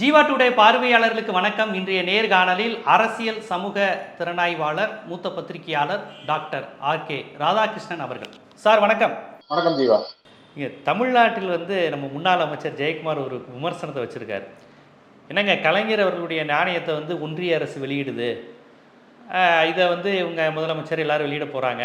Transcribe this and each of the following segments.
Jeeva today பார்வையாளர்களுக்கு வணக்கம். இன்றைய நேர்காணலில் அரசியல் சமூக திறனாய்வாளர் மூத்த பத்திரிகையாளர் டாக்டர் ஆர் கே ராதாகிருஷ்ணன் அவர்கள். சார் வணக்கம். வணக்கம் ஜீவா. இங்கே தமிழ்நாட்டில் வந்து நம்ம முன்னாள் அமைச்சர் ஜெயக்குமார் ஒரு விமர்சனத்தை வச்சுருக்காரு. என்னங்க கலைஞர் அவர்களுடைய நாணயத்தை வந்து ஒன்றிய அரசு வெளியிடுது. இதை வந்து இவங்க முதலமைச்சர் எல்லாரும் வெளியிட போகிறாங்க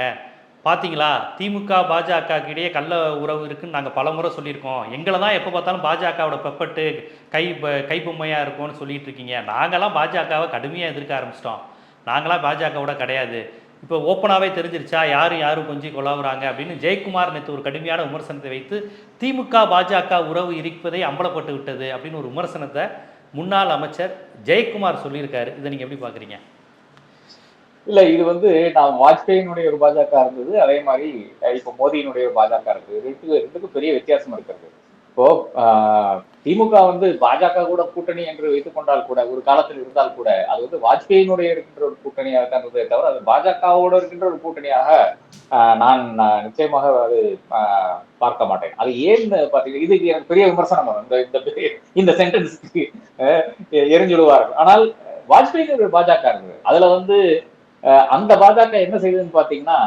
பார்த்தீங்களா திமுக பாஜக இடையே கள்ள உறவு இருக்குன்னு நாங்கள் பலமுறை சொல்லியிருக்கோம். எங்களை தான் எப்போ பார்த்தாலும் பாஜகவோட பெப்பட்டு கை ப- கைப்பொம்மையாக இருக்கும்னு சொல்லிட்டு இருக்கீங்க. நாங்களாம் பாஜகவை கடுமையாக எதிர்க்க ஆரம்பிச்சிட்டோம். நாங்களாம் பாஜகவோட கிடையாது. இப்போ ஓப்பனாகவே தெரிஞ்சிருச்சா? யாரும் யாரும் கொஞ்சம் கொலாவுறாங்க? அப்படின்னு ஜெயக்குமார் நேற்று ஒரு கடுமையான விமர்சனத்தை வைத்து திமுக பாஜக உறவு இருப்பதை அம்பலப்பட்டு விட்டது அப்படின்னு ஒரு விமர்சனத்தை முன்னாள் அமைச்சர் ஜெயக்குமார் சொல்லியிருக்காரு. இதை நீங்கள் எப்படி பார்க்குறீங்க இல்ல இது வந்து நான் வாஜ்பாயினுடைய ஒரு பாஜக இருந்தது அதே மாதிரி இப்போ இப்ப மோடியினுடைய ஒரு பாஜக இருக்குது ரெண்டு ரெண்டுக்கும் பெரிய வித்தியாசம் இருக்கிறது. இப்போ திமுக வந்து பாஜக கூட கூட்டணி என்று வைத்துக் கொண்டால் கூட ஒரு காலத்தில் இருந்தால் கூட அது வந்து வாஜ்பாயினுடைய இருக்கின்ற ஒரு கூட்டணியாக தான் இருந்ததே தவிர அது பாஜகவோட இருக்கின்ற ஒரு கூட்டணியாக நான் நிச்சயமாக அது பார்க்க மாட்டேன். அது ஏன் பாத்தீங்கன்னா இது எனக்கு பெரிய விமர்சனம். வரும் இந்த இந்த பெரிய- இந்த சென்டென்ஸ்க்கு எரிஞ்சுடுவார்கள். ஆனால் வாஜ்பாய் ஒரு பாஜக இருந்தது. அதுல வந்து அந்த பாஜக என்ன செய்ததுன்னு பாத்தீங்கன்னா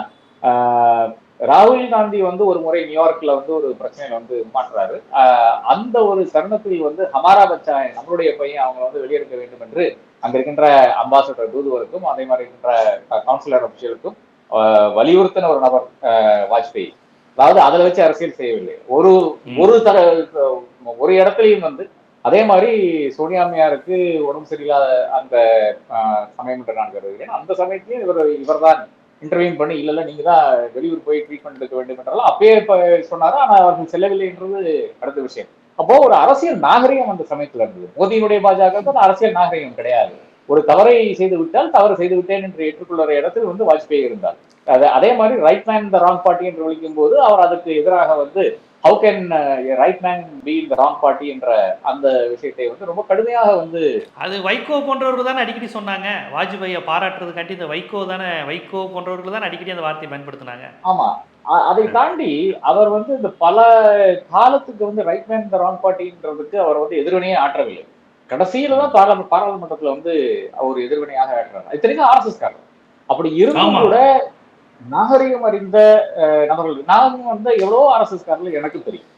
அஹ், ராகுல் காந்தி வந்து ஒரு முறை நியூயார்க்ல வந்து ஒரு பிரச்சனையில வந்து மாற்றுறாரு அந்த ஒரு தருணத்தில் வந்து ஹமாரா பச்சா நம்மளுடைய பையன் அவங்க வந்து வெளியெடுக்க வேண்டும் என்று அங்க இருக்கின்ற அம்பாசடர் தூதுவருக்கும் அதே மாதிரி இருக்கின்ற கவுன்சிலர் அபிஷியலுக்கும் வலியுறுத்தின ஒரு நபர் வாஜ்பாய். அதாவது அதுல வச்சு அரசியல் செய்யவில்லை. ஒரு ஒரு தர ஒரு இடத்துலயும் வந்து அதே மாதிரி சோனியா அம்மையாருக்கு உடம்பு சரியில்லாத அந்த சமயம் என்று நான் கருதுகிறேன். அந்த சமயத்திலேயே இவர் இவர்தான் இன்டர்வியூ பண்ணி இல்ல இல்ல நீங்க தான் வெளியூர் போய் ட்ரீட்மெண்ட் எடுக்க வேண்டும் என்றாலும் அப்பயே சொன்னாரு. ஆனா அவர்கள் செல்லவில்லை என்றது அடுத்த விஷயம். அப்போ ஒரு அரசியல் நாகரிகம் அந்த சமயத்துல இருந்தது. மோதியினுடைய பாஜக அரசியல் நாகரிகம் கிடையாது. ஒரு தவறை செய்து விட்டால் தவறு செய்து விட்டேன் என்று ஏற்றுக்கொள்ளுற இடத்தில் வந்து வாஜ்பேயி இருந்தார். அது அதே மாதிரி right man the wrong party என்று விളിக்கும் போது அவர் அதுக்கு எதிராக வந்து how can right man be இந்த ராங் பார்ட்டி என்ற அந்த விஷயத்தை வந்து ரொம்ப கடுமையாக வந்து அது வைகோ போன்றவர்கள் தானே அடிக்கடி சொன்னாங்க. வாஜ்பாயை பாராட்டுறதுக்காண்டி இந்த வைகோ தானே வைகோ போன்றவர்கள் தானே அடிக்கடி அந்த வார்த்தையை பயன்படுத்தினாங்க. ஆமா. அதை தாண்டி அவர் வந்து இந்த பல காலத்துக்கு வந்து ரைட் மேன் இந்த ராங் பார்ட்டின்றதுக்கு அவர் வந்து எதிர்வினையே ஆற்றவில்லை. கடைசியில தான் பாராளு பாராளுமன்றத்துல வந்து அவர் எதிர்வினையாக ஆற்றுறாரு இத்தனைக்கும் ஆர்எஸ்எஸ் காரர். அப்படி இருந்தும். கூட நாகரிகம் அறிந்த நபர்கள். நான் வந்து எவ்வளோ ஆர்எஸ்எஸ் எனக்கு தெரியும்.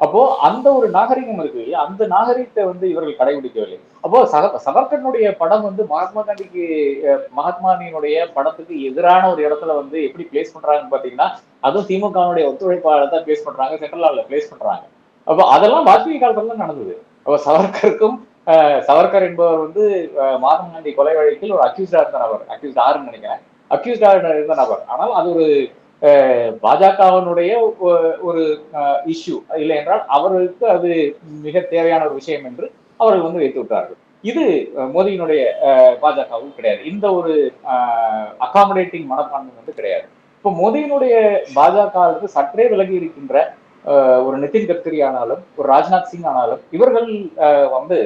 அப்போ அந்த ஒரு நாகரிகம் இருக்கு. இல்லையா அந்த நாகரிகத்தை வந்து இவர்கள் கடைபிடிக்கவில்லை. அப்போ சக சவர்கனுடைய படம் வந்து மகாத்மா காந்திக்கு அஹ், மகாத்மாவினுடைய படத்துக்கு எதிரான ஒரு இடத்துல வந்து எப்படி பிளேஸ் பண்றாங்கன்னு பாத்தீங்கன்னா அதுவும் திமுகவுடைய ஒத்துழைப்பாளர் தான் பிளேஸ் பண்றாங்க சென்ட்ரல் பிளேஸ் பண்றாங்க. அப்போ அதெல்லாம் வாஜ்பாய் காலத்துல தான் நடந்தது. அப்போ சவர்கருக்கும் சவர்கர் என்பவர் வந்து மகாத்மா காந்தி கொலை வழக்கில் ஒரு அக்யூஸ்டா இருந்த நபர் அக்யூஸ்ட் ஆறுன்னு நினைக்கிறேன். அக்யூஸ்டா இருந்த நபர். ஆனால் அது ஒரு பாஜகவினுடைய ஒரு இஷ்யூ இல்லை என்றால் அவர்களுக்கு அது மிக தேவையான ஒரு விஷயம் என்று அவர்கள் வந்து வைத்து விட்டார்கள். இது மோதியினுடைய மோடியினுடைய பாஜகவும் கிடையாது. இந்த ஒரு அகாமடேட்டிங் மனப்பான்மை வந்து கிடையாது. இப்போ மோடியினுடைய பாஜக சற்றே விலகி இருக்கின்ற ஒரு நிதின் கட்கரி ஆனாலும் ஒரு ராஜ்நாத் சிங் ஆனாலும் இவர்கள் வந்து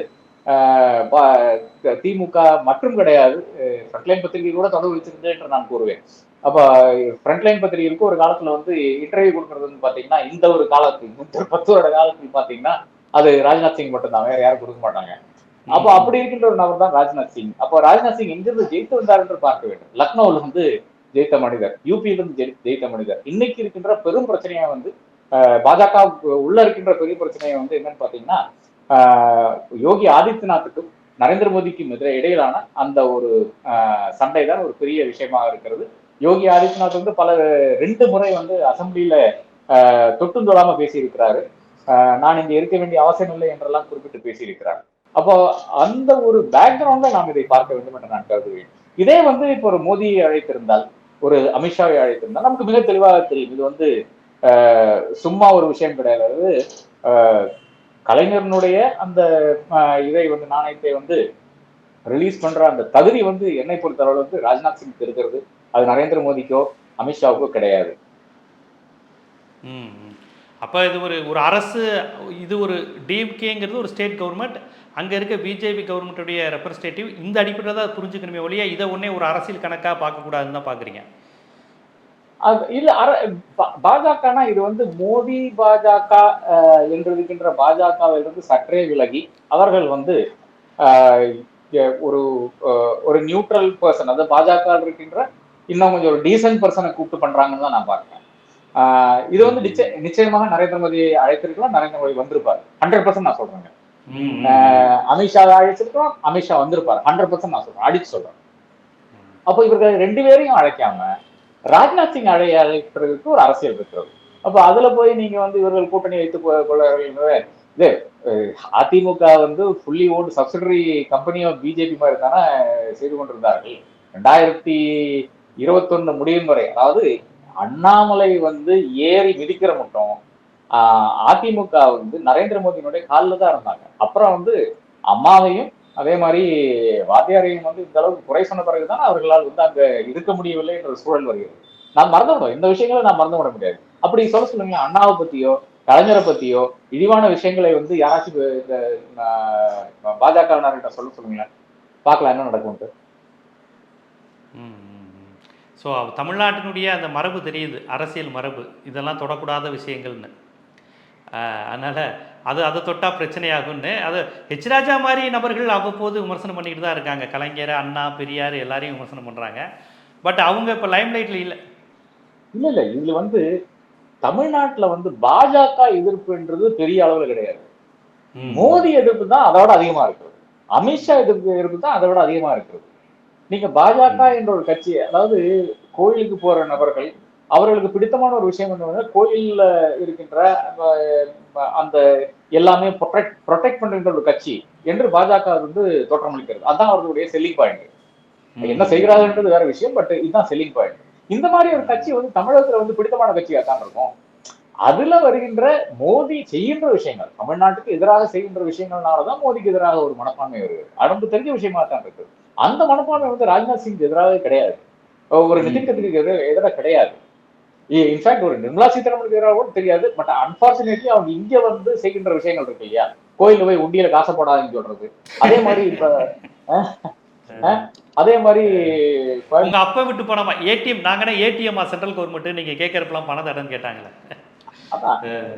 திமுக மற்றும் கிடையாது. ஃப்ரண்ட்லைன் பத்திரிகை கூட தொடர்பு வச்சிருந்தது என்று நான் கூறுவேன். அப்ப ஃப்ரண்ட்லைன் பத்திரிகைக்கு ஒரு காலத்துல வந்து இன்டர்வியூ கொடுக்கறது வந்து பாத்தீங்கன்னா இந்த ஒரு காலத்தில் இந்த ஒரு பத்து வருட காலத்தில் பாத்தீங்கன்னா அது ராஜ்நாத் சிங் மட்டும்தான். வேற யாரும் கொடுக்க மாட்டாங்க. அப்போ அப்படி இருக்கின்ற ஒரு நபர் தான் ராஜ்நாத் சிங். அப்போ ராஜ்நாத் சிங் எங்கிருந்து ஜெயித்து வந்தார் என்று பார்க்க வேண்டும். லக்னோவில் வந்து ஜெயித்த மனிதர் யூபியில இருந்து ஜெயி- ஜெயித்த மனிதர். இன்னைக்கு இருக்கின்ற பெரும் பிரச்சனையா வந்து பாஜக உள்ள இருக்கின்ற பெரிய பிரச்சனையை வந்து என்னன்னு பாத்தீங்கன்னா யோகி ஆதித்யநாத்துக்கும் நரேந்திர மோடிக்கும் எதிர இடையிலான அந்த ஒரு சண்டை தான் ஒரு பெரிய விஷயமாக இருக்கிறது. யோகி ஆதித்யநாத் வந்து பல ரெண்டு முறை வந்து அசம்பிளியில அஹ், தொட்டும் தொடாம பேசியிருக்கிறாரு. அஹ், நான் இங்க இருக்க வேண்டிய அவசியம் இல்லை என்றெல்லாம் குறிப்பிட்டு பேசியிருக்கிறார். அப்போ அந்த ஒரு பேக்ரவுண்ட்ல நாம் இதை பார்க்க வேண்டும் என்று நான் கருதுகிறேன். இதே வந்து இப்போ ஒரு மோடியை அழைத்திருந்தால் ஒரு அமித்ஷாவை அழைத்திருந்தால் நமக்கு மிக தெளிவாக தெரியும். இது வந்து சும்மா ஒரு விஷயம் கிடையாது. கலைஞரனுடைய அந்த இதை வந்து நாணயத்தை வந்து ரிலீஸ் பண்ற அந்த தகுதி வந்து என்னை பொறுத்தளவு வந்து ராஜ்நாத் சிங் இருக்கிறது அது நரேந்திர மோடிக்கோ அமித்ஷாவுக்கோ கிடையாது. ம் அப்போ இது ஒரு ஒரு அரசு இது ஒரு டிஎம்கேங்கிறது ஒரு ஸ்டேட் கவர்மெண்ட் அங்கே இருக்க பிஜேபி கவர்மெண்ட்டுடைய ரெப்ரஸன்டேட்டிவ் இந்த அடிப்படையில் தான் புரிஞ்சுக்கணுமே ஒழிய இதை ஒன்றே ஒரு அரசியல் கணக்காக பார்க்கக்கூடாதுன்னு தான் பார்க்குறீங்க. இல்ல பாஜகனா இது வந்து மோடி பாஜக அஹ், என்று இருக்கின்ற பாஜகவிலிருந்து சற்றே விலகி அவர்கள் வந்து ஒரு ஒரு நியூட்ரல் பர்சன் அதாவது பாஜக இருக்கின்ற இன்னும் கொஞ்சம் ஒரு டீசென்ட் பர்சனை கூப்பிட்டு பண்றாங்கன்னு தான் நான் பார்க்கிறேன். இது வந்து நிச்சய நிச்சயமாக நரேந்திர மோடி அழைத்திருக்கலாம் நரேந்திர மோடி வந்திருப்பாரு. ஹண்ட்ரட் பர்சன்ட் நான் சொல்றேங்க. அமித்ஷா அழைச்சிருக்கலாம் அமித்ஷா வந்திருப்பாரு. ஹண்ட்ரட் பர்சன்ட் நான் சொல்றேன். அடிச்சு சொல்றேன். அப்போ இவர்கள் ரெண்டு பேரையும் அழைக்காம ராஜ்நாத் சிங் அழைய அழைப்பதற்கு ஒரு அரசியல் இருக்கிறது. அப்போ அதுல போய் நீங்க வந்து இவர்கள் கூட்டணி வைத்துக் கொ- இது அதிமுக வந்து ஃபுல்லி ஓன் சப்சிடரி கம்பெனியோ பிஜேபி மாதிரி தானே செய்து கொண்டிருந்தார்கள். ரெண்டாயிரத்தி இருபத்தொன்னு முடியும் வரை அதாவது அண்ணாமலை வந்து ஏறி மிதிக்கிற மட்டும் அதிமுக வந்து நரேந்திர மோடியினுடைய காலில் தான் இருந்தாங்க. அப்புறம் வந்து அம்மாவையும் அதே மாதிரி வாத்தியாரையும் வந்து இந்த அளவுக்கு குறை சொன்ன பிறகுதான் அவர்களால் வந்து அங்க இருக்க முடியவில்லை என்ற சூழல் வருகிறது. நான் மறந்து விடுவோம் இந்த விஷயங்களை நான் மறந்து விட முடியாது. அப்படி சொல்ல சொல்லுங்க அண்ணாவை பத்தியோ கலைஞரை பத்தியோ இழிவான விஷயங்களை வந்து யாராச்சும் இந்த பாஜக சொல்ல சொல்லுங்களேன். பார்க்கலாம் என்ன நடக்கும்ட்டு ஸோ தமிழ்நாட்டினுடைய அந்த மரபு தெரியுது. அரசியல் மரபு. இதெல்லாம் தொடக்கூடாத விஷயங்கள்னு. அதனால் அது அதை தொட்டால் பிரச்சனையாகும்னு. அது ஹெச் ராஜா மாதிரி நபர்கள் அவ்வப்போது விமர்சனம் பண்ணிக்கிட்டு தான் இருக்காங்க. கலைஞர் அண்ணா பெரியார் எல்லாரையும் விமர்சனம் பண்ணுறாங்க பட் அவங்க இப்போ லைம்லைட்டில் இல்லை. இல்ல இல்ல. இதுல வந்து தமிழ்நாட்டுல வந்து பாஜக எதிர்ப்புன்றது பெரிய அளவுல கிடையாது. மோடி எதிர்ப்பு தான் அதோட அதிகமா இருக்கிறது. அமித்ஷா எதிர்ப்பு எதிர்ப்பு தான் அதை விட அதிகமா இருக்கிறது. நீங்க பாஜக என்ற ஒரு கட்சி அதாவது கோயிலுக்கு போற நபர்கள் அவர்களுக்கு பிடித்தமான ஒரு விஷயம் என்ன கோயில்ல இருக்கின்ற அந்த எல்லாமே ப்ரொடெக்ட் ப்ரொடெக்ட் பண்ற ஒரு கட்சி என்று பாஜக வந்து தோற்றமளிக்கிறது அதான் அவர்களுடைய செல்லிங் பாயிண்ட் என்ன செய்கிறார்கள்ன்றது வேற விஷயம் பட் இதுதான் செல்லிங் பாயிண்ட் இந்த மாதிரி ஒரு கட்சி வந்து தமிழகத்துல வந்து பிடித்தமான கட்சியா தான் இருக்கும். அதுல வருகின்ற மோடி செய்கின்ற விஷயங்கள் தமிழ்நாட்டுக்கு எதிராக செய்கின்ற விஷயங்கள்னாலதான் மோடிக்கு எதிராக ஒரு மனப்பான்மை வருது. அடம்பு தெரிஞ்ச விஷயமா தான் இருக்கு அந்த மனப்பான்மை வந்து ராஜ்நாத் சிங் எதிராக கிடையாது. ஒரு கட்கரிக்கு எதிராக எதிராக கிடையாது. இன்ஃபேக்ட் ஒரு நிர்மலா சீதாராமனுக்கு எதிராக கூட தெரியாது பட் அன்பார்ச்சுனேட்லி அவங்க இங்க வந்து செய்கின்ற விஷயங்கள் இருக்கு இல்லையா? கோயில்ல போய் உண்டியில காசை போடாதுன்னு சொல்றது. அதே மாதிரி இப்ப அதே மாதிரி உங்க அப்பா விட்டு போனாமா ஏடிஎம் நாங்கன்னா ஏடிஎம்மா சென்ட்ரல் கவர்மெண்ட் நீங்க கேட்கறப்பெல்லாம் பணம் தரேன்னு கேட்டாங்களே.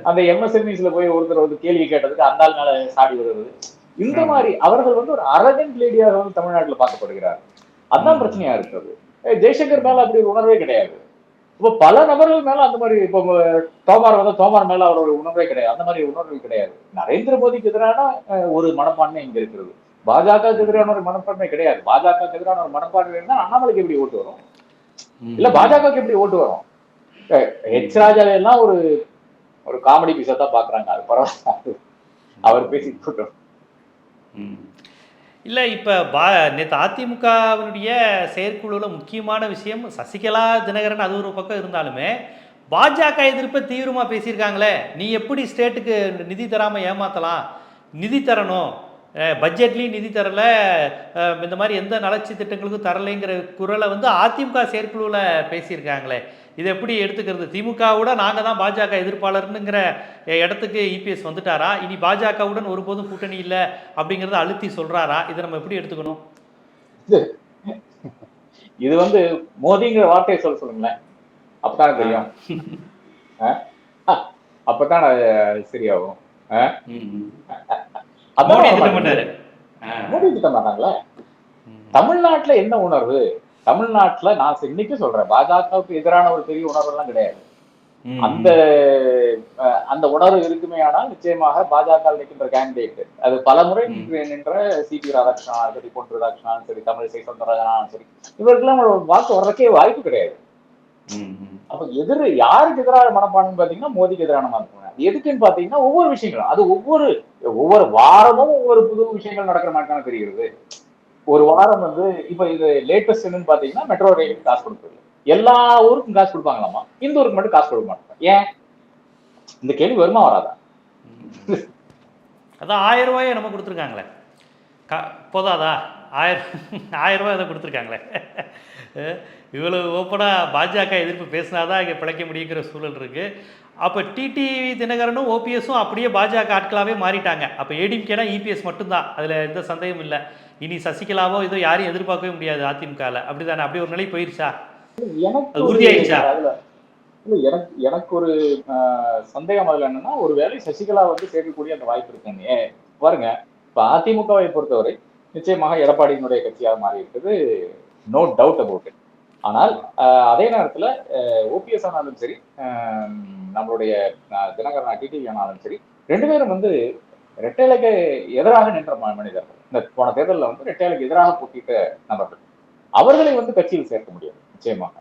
அந்த எம்எஸ்எம்இஸ்ல போய் ஒருத்தர் வந்து கேள்வி கேட்டதுக்கு அந்த ஆள் மேல சாடி வருது இந்த மாதிரி அவர்கள் வந்து ஒரு அரகன் லேடியாக வந்து தமிழ்நாட்டுல பார்க்கப்படுகிறார் அதான் பிரச்சனையா இருக்கிறது. ஜெய்சங்கர் மேல அப்படி ஒரு உணர்வே கிடையாது. இப்போ பல நபர்கள் மேல அந்த மாதிரி இப்போ தோமார் வந்து தோமார் மேல அவரோட உணர்வே கிடையாது. அந்த மாதிரி உணர்வு கிடையாது. நரேந்திர மோடிக்கு எதிரான ஒரு மனப்பான்மை இங்க இருக்கிறது. பாஜகவுக்கு எதிரான ஒரு மனப்பான்மை கிடையாது. பாஜகவுக்கு எதிரான ஒரு மனப்பான்மை இருந்தா அண்ணாமலைக்கு எப்படி ஓட்டு வரும்? இல்ல பாஜகவுக்கு எப்படி ஓட்டு வரும்? ஹெச் ராஜாவை எல்லாம் ஒரு ஒரு காமெடி பீஸா தான் பாக்குறாங்க. அது பரவாயில்ல. அவர் பேசி போட்டோம். இல்லை இப்போ பா நேற்று அதிமுகவினுடைய செயற்குழுவில் முக்கியமான விஷயம் சசிகலா தினகரன் அது ஒரு பக்கம் இருந்தாலுமே பாஜக எதிர்ப்பை தீவிரமாக பேசியிருக்காங்களே. நீ எப்படி ஸ்டேட்டுக்கு நிதி தராமல் ஏமாற்றலாம் நிதி தரணும். பட்ஜெட்லேயும் நிதி தரல. இந்த மாதிரி எந்த நலச்சி திட்டங்களுக்கும் தரலைங்கிற குரலை வந்து அதிமுக செயற்குழுவில் பேசியிருக்காங்களே. இதை எப்படி எடுத்துக்கிறது? திமுகவோட நாங்கள் தான் பாஜக எதிர்ப்பாளர்னுங்கிற இடத்துக்கு இபிஎஸ் வந்துட்டாரா? இனி பாஜகவுடன் ஒருபோதும் கூட்டணி இல்லை அப்படிங்கிறத அழுத்தி சொல்றாரா? இதை நம்ம எப்படி எடுத்துக்கணும்? இது வந்து மோதிங்கிற வார்த்தையை சொல்ல சொல்லுங்களேன். அப்பதானே தெரியும். அப்பதான் சரியாகும். மோடி திட்டம். பண்ணாரு மோடி தமிழ்நாட்டுல என்ன உணர்வு? தமிழ்நாட்டுல நான் இன்னைக்கும் சொல்றேன் பாஜகவுக்கு எதிரான ஒரு பெரிய உணர்வு எல்லாம் கிடையாது அந்த அந்த உணர்வு இருக்குமே ஆனால் நிச்சயமாக பாஜக நிற்கின்ற கேண்டிடேட் அது பல முறை. நின்று- நின்ற சிபி ராதாகிருஷ்ணன் சரி பொன் ராதாகிருஷ்ணன் சரி தமிழிசை சவுந்தரராஜனாலும் சரி இவருக்கெல்லாம் வாக்கு வர்றதுக்கே வாய்ப்பு கிடையாது. அப்ப எதிர் யாருக்கு எதிரான மனப்பான்மை பாத்தீங்கன்னா மோடிக்கு எதிரான மனப்பான்மை. எதுக்குன்னு பாத்தீங்கன்னா ஒவ்வொரு விஷயங்களும். அது ஒவ்வொரு ஒவ்வொரு வாரமும் ஒவ்வொரு புது விஷயங்கள் நடக்கிற மாதிரி தெரிகிறது. ஒரு வாரம் வந்து இப்ப இது லேட்டஸ்ட் என்னன்னு பாத்தீங்கன்னா மெட்ரோ ரயிலுக்கு காசு கொடுக்குறது. எல்லா ஊருக்கும் காசு கொடுப்பாங்களாமா? இந்த ஊருக்கு மட்டும் காசு கொடுக்க மாட்டாங்க. ஏன்? இந்த கேள்வி வருமா வராதா? அதான் ஆயிரம் ரூபாயை நம்ம கொடுத்துருக்காங்களே. க போதாதா? ஆயிரம் ஆயிரம் ரூபாய் அதை கொடுத்துருக்காங்களே. இவ்வளவு ஓப்பனாக பாஜக எதிர்ப்பு பேசினாதான் இங்கே பிழைக்க முடியுங்கிற சூழல் இருக்குது அப்போ டிடிவி தினகரனும் ஓபிஎஸும் அப்படியே பாஜக ஆட்களாகவே மாறிட்டாங்க. அப்போ ஏடிஎம்கேனா இபிஎஸ் மட்டும்தான். அதில் எந்த சந்தேகமும் இல்லை. இனி சசிகலாவோ ஏதோ யாரையும் எதிர்பார்க்கவே முடியாது அதிமுகவில் அப்படி தானே அப்படி ஒரு நிலை போயிருச்சா? எனக்கு? அதுல இல்ல எனக்கு எனக்கு ஒரு சந்தேகம் அதுல என்னன்னா ஒரு வேளை சசிகலா வந்து சேர்க்கக்கூடிய அந்த வாய்ப்பு இருக்குங்க பாருங்க இப்ப அதிமுகவை பொறுத்தவரை நிச்சயமாக எடப்பாடியினுடைய கட்சியாக மாறி இருக்குது நோ டவுட் அபவுட் இட் ஆனால் அதே நேரத்துல ஓபிஎஸ் ஆனாலும் சரி நம்மளுடைய தினகரன் டிடிவி ஆனாலும் சரி ரெண்டு பேரும் வந்து ரெட்டைலைக்கு எதிராக நின்ற மனிதர்கள். இந்த போன தேர்தலில் வந்து ரெட்டைலைக்கு எதிராக போட்டிட்ட நபர்கள். அவர்களை வந்து கட்சியில் சேர்க்க முடியாது நிச்சயமாக.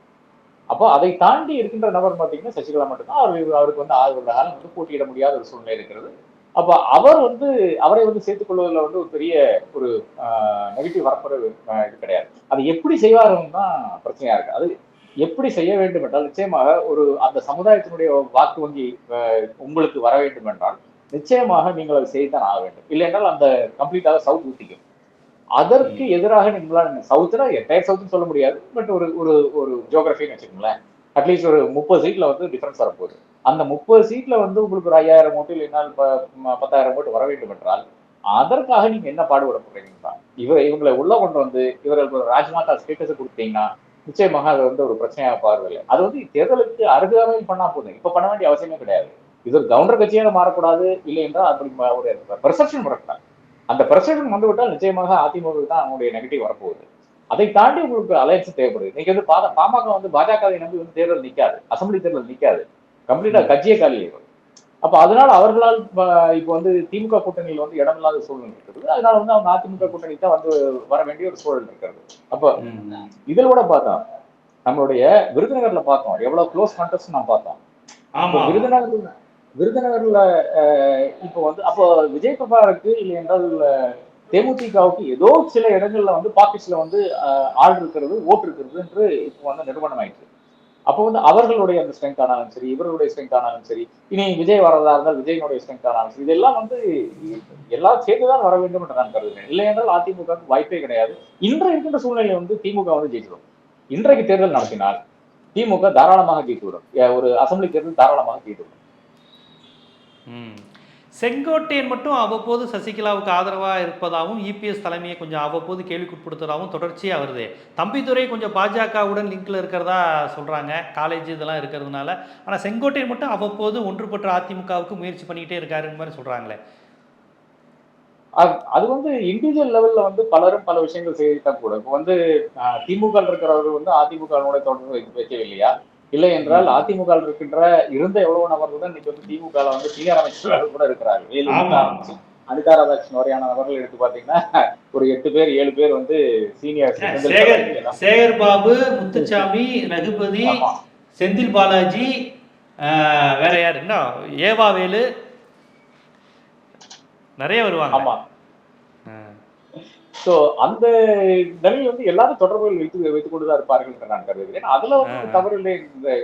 அப்போ அதை தாண்டி இருக்கின்ற நபர் பார்த்தீங்கன்னா சசிகலா மட்டும்தான். அவர் அவருக்கு வந்து ஆறு காலம் வந்து போட்டியிட முடியாத ஒரு சூழ்நிலை இருக்கிறது. அப்ப அவர் வந்து அவரை வந்து சேர்த்துக் கொள்வதில் வந்து ஒரு பெரிய ஒரு நெகட்டிவ் வரப்போறது ஆஹ், இது கிடையாது. அது எப்படி செய்வாருன்னு தான் பிரச்சனையா இருக்கு. அது எப்படி செய்ய வேண்டும் என்றால் நிச்சயமாக ஒரு அந்த சமுதாயத்தினுடைய வாக்கு வங்கி உங்களுக்கு வர வேண்டும் என்றால் நிச்சயமாக நீங்கள் அதை செய்துதான் ஆக வேண்டும். இல்லை என்றால் அந்த கம்ப்ளீட்டாக சவுத் ஊத்திக்கும். அதற்கு எதிராக நீங்களால் சவுத்னா என்டையர் சவுத்னு சொல்ல முடியாது. பட் ஒரு ஒரு ஒரு ஜியோகிராஃபின்னு வச்சுக்கோங்களேன். அட்லீஸ்ட் ஒரு முப்பது சீட்ல வந்து டிஃபரன்ஸ் வரப்போகுது. அந்த முப்பது சீட்ல வந்து உங்களுக்கு ஒரு ஐயாயிரம் ஓட்டு இல்லைன்னா ப- பத்தாயிரம் ஓட்டு வர வேண்டும் என்றால் அதற்காக நீங்க என்ன பாடுபட போறீங்கன்னா இவ இவங்களை உள்ள கொண்டு வந்து இவர்களுக்கு ஒரு ராஜ்மாதா ஸ்டேட்டஸ் கொடுத்தீங்கன்னா நிச்சயமாக அது வந்து ஒரு பிரச்சனையாக பார்வையில்லை. அது வந்து தேர்தலுக்கு அருகாமையில் பண்ணா போதும். இப்ப பண்ண வேண்டிய அவசியமே கிடையாது. இது ஒரு கவுண்டர் கட்சியாக மாறக்கூடாது இல்லை என்றால் அப்படி ஒரு பெர்செப்ஷன் வரக்கூடாது. அந்த பெர்செப்ஷன் வந்துவிட்டால் நிச்சயமாக அதிமுக தான் அவங்களுடைய நெகட்டிவ் வரப்போகுது. அதை தாண்டி உங்களுக்கு அலையன்ஸ் தேவைப்படுது. இன்னைக்கு வந்து பா- பாமக வந்து பாஜகவை நம்பி வந்து தேர்தல் நிக்காது. அசம்பிளி தேர்தல் நிக்காது. கம்ப்ளீட்டா கட்சியே காலி ஆயிடும் அப்ப அதனால அவர்களால் இப்போ வந்து திமுக கூட்டணியில் வந்து இடமில்லாத சூழல் இருக்கிறது அதனால வந்து அவங்க அதிமுக கூட்டணி தான் வந்து வர வேண்டிய ஒரு சூழல் இருக்கிறது. அப்ப. இதில் கூட பார்த்தோம். நம்மளுடைய விருதுநகர்ல பார்த்தோம். எவ்வளவு க்ளோஸ் கான்டெஸ்ட் நாம் பார்த்தோம். இப்போ விருதுநகர்ல இப்போ வந்து அப்போ விஜய் பிரபாகருக்கு இல்லை என்றால் தேமுதிகவுக்கு ஏதோ சில இடங்கள்ல வந்து பாக்கெட்ஸ்ல வந்து அஹ், ஆள் இருக்கிறது ஓட்டு இருக்கிறது என்று இப்போ வந்து நிறுவனம் ஆயிடுச்சு அப்போ வந்து அவர்களுடைய அந்த ஸ்ட்ரென்த் ஆனாலும் சரி இவர்களுடைய ஸ்ட்ரென்த் ஆனாலும் சரி இனி விஜய் வரதா இருந்தால் விஜயனுடைய ஸ்ட்ரென்த் ஆனாலும் சரி இதெல்லாம் வந்து எல்லாம் சேர்ந்துதான் வர வேண்டும் என்று நான் கருதுகிறேன். இல்லை என்றால் அதிமுகவுக்கு வாய்ப்பே கிடையாது. இன்று இருக்கின்ற சூழ்நிலை வந்து திமுக வந்து ஜெயிச்சிடும். இன்றைக்கு தேர்தல் நடத்தினால் திமுக தாராளமாக ஜெயித்து விடும். ஒரு அசம்பிளி தேர்தல் தாராளமாக ஜெயித்து விடும். செங்கோட்டையன் மட்டும் அவ்வப்போது சசிகலாவுக்கு ஆதரவாக இருப்பதாகவும் இபிஎஸ் தலைமையை கொஞ்சம் அவ்வப்போது கேள்விக்குட்படுத்துறதாகவும் தொடர்ச்சியாக வருது. தம்பித்துறை கொஞ்சம் பாஜகவுடன் லிங்கில் இருக்கிறதா சொல்கிறாங்க காலேஜ் இதெல்லாம் இருக்கிறதுனால. ஆனால் செங்கோட்டையன் மட்டும் அவ்வப்போது ஒன்றுபட்ட அதிமுகவுக்கு முயற்சி பண்ணிக்கிட்டே இருக்காருங்க மாதிரி சொல்கிறாங்களே அது- அது வந்து இண்டிவிஜுவல் லெவல்ல வந்து பலரும் பல விஷயங்கள் செய்தித்தான் கூட. இப்போ வந்து திமுக இருக்கிறவர்கள் இருக்கிறவர் வந்து அதிமுக தொடர்பு வைக்க- வைக்கவில்லையா? இல்லை என்றால் அதிமுக இருக்கின்ற இருந்த எவ்வளவு நபர்கள் தான் இன்னைக்கு வந்து திமுக வந்து சீனியர் அமைச்சர்கள் கூட இருக்கிறார்கள். வேலுமணி ஆமா. ஆரம்பிச்சு அனிதா ராதாகிருஷ்ணன் வரையான நபர்கள் எடுத்து பாத்தீங்கன்னா ஒரு எட்டு பேர் ஏழு பேர் வந்து சீனியர் சேகர் பாபு முத்துச்சாமி ரகுபதி செந்தில் பாலாஜி வேற யார்? என்ன ஏவாவேலு நிறைய வருவாங்க. ஆமா. சோ அந்த நிலையில் வந்து எல்லாரும் தொடர்புகள் வைத்து வைத்துக் கொண்டுதான் இருப்பார்கள் என்று நான் கருதுகிறேன். அதுல வந்து தவறு இல்லை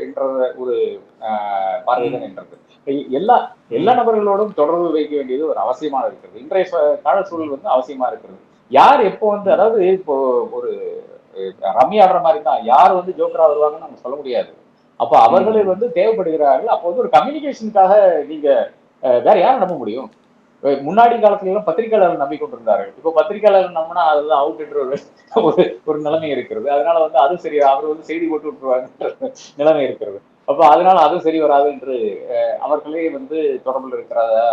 என்ற- ஒரு ஆஹ், பார்வைதான் என்றது. எல்லா எல்லா நபர்களோடும் தொடர்பு வைக்க வேண்டியது ஒரு அவசியமாக இருக்கிறது. இன்றைய கால சூழல் வந்து அவசியமா இருக்கிறது. யார் எப்போ வந்து அதாவது இப்போ ஒரு ரம்மி ஆடுற மாதிரி தான் யார் வந்து ஜோக்கரா வருவாங்கன்னு நம்ம சொல்ல முடியாது. அப்போ அவர்கள் வந்து தேவைப்படுகிறார்கள். அப்போ வந்து ஒரு கம்யூனிகேஷனுக்காக நீங்க வேற யாரை நம்ப முடியும்? முன்னாடி காலத்துல எல்லாம் பத்திரிகையாளர்கள் நம்பிக்கொண்டிருந்தார்கள். இப்போ பத்திரிகையாளர்கள் நம்பினா அதுதான் அவுட் என்ற ஒரு ஒரு நிலைமை இருக்கிறது. அதனால வந்து அது சரி அவர் வந்து செய்தி போட்டு விட்டுருவாங்க நிலைமை இருக்கிறது. அப்போ அதனால அதுவும் சரி வராது என்று அஹ், அவர்களே வந்து தொடர்பில் இருக்கிறதா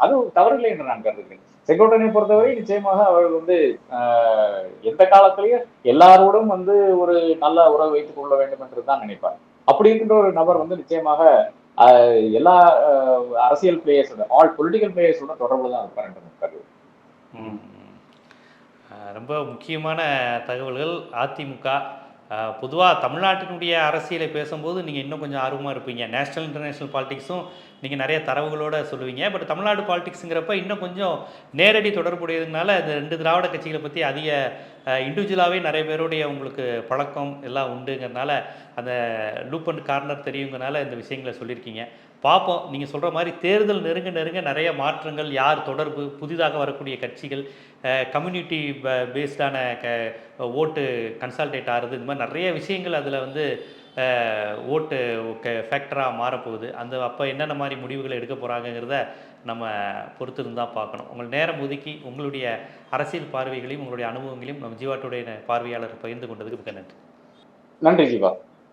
அது தவறில்லை என்று நான் கருதுகிறேன். செங்கோட்டனை பொறுத்தவரை நிச்சயமாக அவர்கள் வந்து ஆஹ், எந்த காலத்திலேயும் எல்லாரோடும் வந்து ஒரு நல்ல உறவு வைத்துக் கொள்ள வேண்டும் என்று தான் நினைப்பார். அப்படி இருக்கின்ற ஒரு நபர் வந்து நிச்சயமாக எல்லா அரசியல் பிளேயர்ஸோட ஆல் பொலிட்டிக்கல் பிளேயர்ஸோட தொடர்பு தான் இருப்பார் என்று ரொம்ப முக்கியமான தகவல்கள். அதிமுக பொதுவாக தமிழ்நாட்டினுடைய அரசியலை பேசும்போது நீங்கள் இன்னும் கொஞ்சம் ஆர்வமாக இருப்பீங்க. நேஷனல் இன்டர்நேஷ்னல் பாலிடிக்ஸும் நீங்கள் நிறைய தரவுகளோடு சொல்லுவீங்க. பட் தமிழ்நாடு பாலிடிக்ஸுங்கிறப்ப இன்னும் கொஞ்சம் நேரடி தொடர்புடையதுனால இந்த ரெண்டு திராவிட கட்சிகளை பற்றி அதிக இண்டிவிஜுவலாகவே நிறைய பேருடைய உங்களுக்கு பழக்கம் எல்லாம் உண்டுங்கிறனால அந்த லூப் அண்ட் கார்னர் தெரியுங்கிறனால இந்த விஷயங்களை சொல்லியிருக்கீங்க. பார்ப்போம். நீங்கள் சொல்கிற மாதிரி தேர்தல் நெருங்க நெருங்க நிறைய மாற்றங்கள் யார் தொடர்பு புதிதாக வரக்கூடிய கட்சிகள் கம்யூனிட்டி பேஸ்டான க ஓட்டு கன்சால்டேட் ஆகிறது இந்த மாதிரி நிறைய விஷயங்கள் அதில் வந்து ஓட்டு ஃபேக்டராக மாறப்போகுது. அந்த அப்போ என்னென்ன மாதிரி முடிவுகளை எடுக்க போகிறாங்கங்கிறத நம்ம பொறுத்திருந்தால் பார்க்கணும். உங்கள் நேரம் ஒதுக்கி உங்களுடைய அரசியல் பார்வைகளையும் உங்களுடைய அனுபவங்களையும் நம்ம ஜீவாட்டுடைய பார்வையாளர் பகிர்ந்து கொண்டதுக்கு மிக நன்றி. நன்றி ஜீவா.